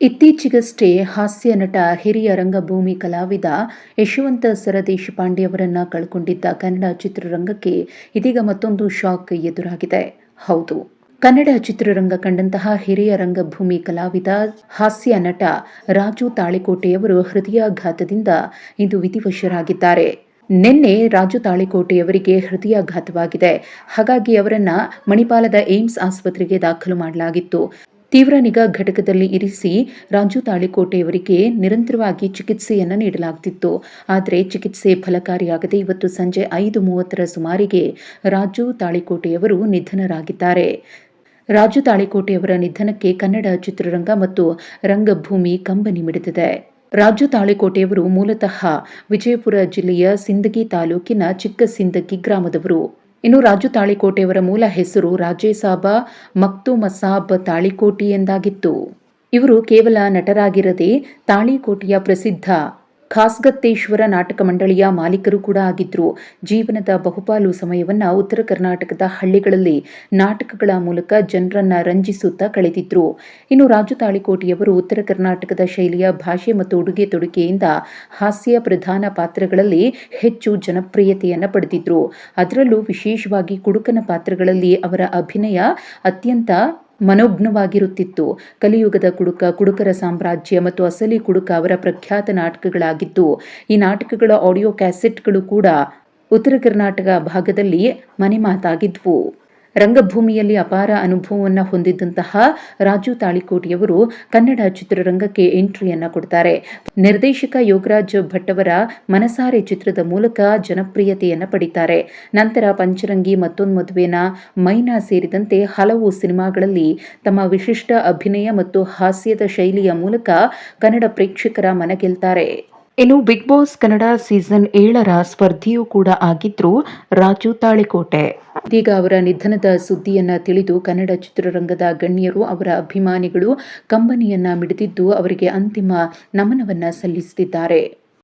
ಇತ್ತೀಚೆಗಷ್ಟೇ ಹಾಸ್ಯ ನಟ, ಹಿರಿಯ ರಂಗಭೂಮಿ ಕಲಾವಿದ ಯಶವಂತ ಸರದೇಶಪಾಂಡೆ ಅವರನ್ನ ಕಳ್ಕೊಂಡಿದ್ದ ಕನ್ನಡ ಚಿತ್ರರಂಗಕ್ಕೆ ಇದೀಗ ಮತ್ತೊಂದು ಶಾಕ್ ಎದುರಾಗಿದೆ. ಹೌದು, ಕನ್ನಡ ಚಿತ್ರರಂಗ ಕಂಡಂತಹ ಹಿರಿಯ ರಂಗಭೂಮಿ ಕಲಾವಿದ, ಹಾಸ್ಯ ನಟ ರಾಜು ತಾಳಿಕೋಟೆಯವರು ಹೃದಯಾಘಾತದಿಂದ ಇಂದು ವಿಧಿವಶರಾಗಿದ್ದಾರೆ. ನಿನ್ನೆ ರಾಜು ತಾಳಿಕೋಟೆಯವರಿಗೆ ಹೃದಯಾಘಾತವಾಗಿದೆ. ಹಾಗಾಗಿ ಅವರನ್ನ ಮಣಿಪಾಲದ ಏಮ್ಸ್ ಆಸ್ಪತ್ರೆಗೆ ದಾಖಲು ಮಾಡಲಾಗಿತ್ತು. ತೀವ್ರ ನಿಗಾ ಘಟಕದಲ್ಲಿ ಇರಿಸಿ ರಾಜು ತಾಳಿಕೋಟೆಯವರಿಗೆ ನಿರಂತರವಾಗಿ ಚಿಕಿತ್ಸೆಯನ್ನು ನೀಡಲಾಗುತ್ತಿತ್ತು ಆದರೆ ಚಿಕಿತ್ಸೆ ಫಲಕಾರಿಯಾಗದೆ ಇವತ್ತು ಸಂಜೆ ಐದು ಮೂವತ್ತರ ಸುಮಾರಿಗೆ ರಾಜು ತಾಳಿಕೋಟೆಯವರು ನಿಧನರಾಗಿದ್ದಾರೆ. ರಾಜು ತಾಳಿಕೋಟೆಯವರ ನಿಧನಕ್ಕೆ ಕನ್ನಡ ಚಿತ್ರರಂಗ ಮತ್ತು ರಂಗಭೂಮಿ ಕಂಬನಿ ಮಿಡಿದಿದೆ. ರಾಜು ತಾಳಿಕೋಟೆಯವರು ಮೂಲತಃ ವಿಜಯಪುರ ಜಿಲ್ಲೆಯ ಸಿಂದಗಿ ತಾಲೂಕಿನ ಚಿಕ್ಕ ಸಿಂದಗಿ ಗ್ರಾಮದವರು. ಇನ್ನು ರಾಜು ತಾಳಿಕೋಟೆಯವರ ಮೂಲ ಹೆಸರು ರಾಜೇಸಾಬ ಮಕ್ತುಮಸಾಬ್ ತಾಳಿಕೋಟಿ ಎಂದಾಗಿತ್ತು. ಇವರು ಕೇವಲ ನಟರಾಗಿರದೆ ತಾಳಿಕೋಟೆಯ ಪ್ರಸಿದ್ಧ ಖಾಸ್ಗತ್ತೇಶ್ವರ ನಾಟಕ ಮಂಡಳಿಯ ಮಾಲೀಕರು ಕೂಡ ಆಗಿದ್ರು. ಜೀವನದ ಬಹುಪಾಲು ಸಮಯವನ್ನ ಉತ್ತರ ಕರ್ನಾಟಕದ ಹಳ್ಳಿಗಳಲ್ಲಿ ನಾಟಕಗಳ ಮೂಲಕ ಜನರನ್ನ ರಂಜಿಸುತ್ತಾ ಕಳೆದಿದ್ರು. ಇನ್ನು ರಾಜು ತಾಳಿಕೋಟೆಯವರು ಉತ್ತರ ಕರ್ನಾಟಕದ ಶೈಲಿಯ ಭಾಷೆ ಮತ್ತು ಉಡುಗೆ ತೊಡುಗೆಯಿಂದ ಹಾಸ್ಯ ಪ್ರಧಾನ ಪಾತ್ರಗಳಲ್ಲಿ ಹೆಚ್ಚು ಜನಪ್ರಿಯತೆಯನ್ನು ಪಡೆದಿದ್ರು. ಅದರಲ್ಲೂ ವಿಶೇಷವಾಗಿ ಕುಡುಕನ ಪಾತ್ರಗಳಲ್ಲಿ ಅವರ ಅಭಿನಯ ಅತ್ಯಂತ ಮನೋಜ್ಞವಾಗಿರುತ್ತಿತ್ತು. ಕಲಿಯುಗದ ಕುಡುಕ, ಕುಡುಕರ ಸಾಮ್ರಾಜ್ಯ ಮತ್ತು ಅಸಲಿ ಕುಡುಕ ಅವರ ಪ್ರಖ್ಯಾತ ನಾಟಕಗಳಾಗಿದ್ದು, ಈ ನಾಟಕಗಳ ಆಡಿಯೋ ಕ್ಯಾಸೆಟ್ಗಳು ಕೂಡ ಉತ್ತರ ಕರ್ನಾಟಕ ಭಾಗದಲ್ಲಿ ಮನೆ ಮಾತಾಗಿದ್ವು ರಂಗಭೂಮಿಯಲ್ಲಿ ಅಪಾರ ಅನುಭವವನ್ನು ಹೊಂದಿದ್ದಂತಹ ರಾಜು ತಾಳಿಕೋಟಿಯವರು ಕನ್ನಡ ಚಿತ್ರರಂಗಕ್ಕೆ ಎಂಟ್ರಿಯನ್ನು ಕೊಡ್ತಾರೆ. ನಿರ್ದೇಶಕ ಯೋಗರಾಜ್ ಭಟ್ ಅವರ ಮನಸಾರೆ ಚಿತ್ರದ ಮೂಲಕ ಜನಪ್ರಿಯತೆಯನ್ನು ಪಡಿತಾರೆ. ನಂತರ ಪಂಚರಂಗಿ ಮತ್ತೊಂದು ಮೈನಾ ಸೇರಿದಂತೆ ಹಲವು ಸಿನಿಮಾಗಳಲ್ಲಿ ತಮ್ಮ ವಿಶಿಷ್ಟ ಅಭಿನಯ ಮತ್ತು ಹಾಸ್ಯದ ಶೈಲಿಯ ಮೂಲಕ ಕನ್ನಡ ಪ್ರೇಕ್ಷಕರ ಮನಗೆಲ್ತಾರೆ ಇನ್ನು ಬಿಗ್ ಬಾಸ್ ಕನ್ನಡ ಸೀಸನ್ ಏಳರ ಸ್ಪರ್ಧಿಯೂ ಕೂಡ ಆಗಿದ್ರು ರಾಜು ತಾಳಿಕೋಟೆ. ಇದೀಗ ಅವರ ನಿಧನದ ಸುದ್ದಿಯನ್ನ ತಿಳಿದು ಕನ್ನಡ ಚಿತ್ರರಂಗದ ಗಣ್ಯರು ಅವರ ಅಭಿಮಾನಿಗಳು ಕಂಬನಿಯನ್ನ ಮಿಡಿದಿದ್ದು ಅವರಿಗೆ ಅಂತಿಮ ನಮನವನ್ನ ಸಲ್ಲಿಸುತ್ತಿದ್ದಾರೆ.